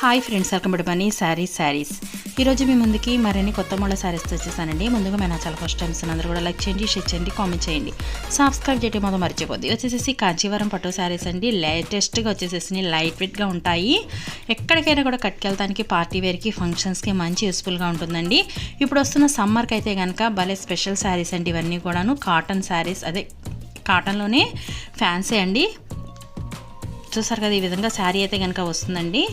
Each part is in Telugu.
Hi friends welcome to money sarees sarees ఈరోజు మీ ముందుకి మరిన్ని కొత్త మోడల్ శారీస్ వచ్చేసానండి. ముందుగా మన చాలా ఫస్ట్ టైమ్స్ అందరూ కూడా లైక్ చేయండి షేర్ చేయండి కామెంట్ చేయండి. సబ్స్క్రైబ్ చేయడం మొదలు మర్చిపోద్ది. వచ్చేసేసి కాంచీవరం పట్టు శారీస్ అండి. లేటెస్ట్గా వచ్చేసేసి లైట్ వెయిట్గా ఉంటాయి. ఎక్కడికైనా కూడా కట్టుకెళ్తానికి పార్టీ వేర్కి ఫంక్షన్స్కి మంచి యూస్ఫుల్గా ఉంటుందండి. ఇప్పుడు వస్తున్న సమ్మర్కి అయితే కనుక భలే స్పెషల్ శారీస్ అండి ఇవన్నీ కూడాను. కాటన్ శారీస్ అదే కాటన్లోనే ఫ్యాన్సీ అండి. చూసారు కదా ఈ విధంగా శారీ అయితే కనుక వస్తుందండి.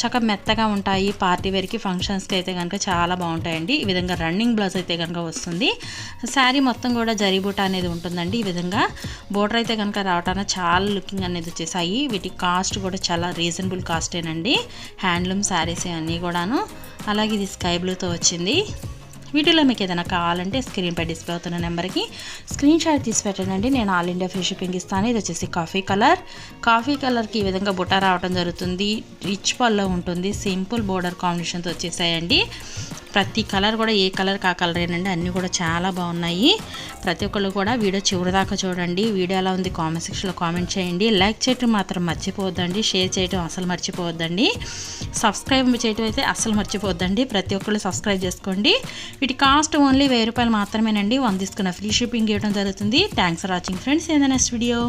చక్కగా మెత్తగా ఉంటాయి. పార్టీ వేర్కి ఫంక్షన్స్కి అయితే కనుక చాలా బాగుంటాయండి. ఈ విధంగా రన్నింగ్ బ్లౌజ్ అయితే కనుక వస్తుంది. శారీ మొత్తం కూడా జరీబూట అనేది ఉంటుందండి ఈ విధంగా. బోర్డర్ అయితే కనుక రావటాన చాలా లుకింగ్ అనేది వచ్చేసాయి. వీటి కాస్ట్ కూడా చాలా రీజనబుల్ కాస్టేనండి హ్యాండ్లూమ్ శారీస్ అన్నీ కూడాను. అలాగే ఇది స్కై బ్లూతో వచ్చింది. వీటిలో మీకు ఏదైనా కావాలంటే స్క్రీన్పై డిస్ప్లే అవుతున్న నెంబర్కి స్క్రీన్ షాట్ తీసి పెట్టండి నేను ఆల్ ఇండియా ఫ్రీ షిప్పింగ్ ఇస్తాను. ఇది వచ్చేసి కాఫీ కలర్ కాఫీ కలర్కి ఈ విధంగా బుట్ట రావడం జరుగుతుంది. రిచ్ పల్లో ఉంటుంది. సింపుల్ బోర్డర్ కాంబినేషన్తో వచ్చేసాయండి. ప్రతి కలర్ కూడా ఏ కలర్ కా కలరేనండి అన్నీ కూడా చాలా బాగున్నాయి. ప్రతి ఒక్కళ్ళు కూడా వీడియో చివరి దాకా చూడండి. వీడియో ఎలా ఉంది కామెంట్ సెక్షన్లో కామెంట్ చేయండి. లైక్ చేయటం మాత్రం మర్చిపోవద్దండి. షేర్ చేయటం అసలు మర్చిపోవద్దండి. సబ్స్క్రైబ్ చేయటం అయితే అసలు మర్చిపోవద్దండి. ప్రతి ఒక్కళ్ళు సబ్స్క్రైబ్ చేసుకోండి. వీటి కాస్ట్ ఓన్లీ వెయ్యి రూపాయలు మాత్రమేనండి. వన్ తీసుకున్న ఫ్రీ షిప్పింగ్ ఇవ్వడం జరుగుతుంది. థ్యాంక్స్ ఫర్ వాచింగ్ ఫ్రెండ్స్ ఏదైనా నెక్స్ట్ వీడియో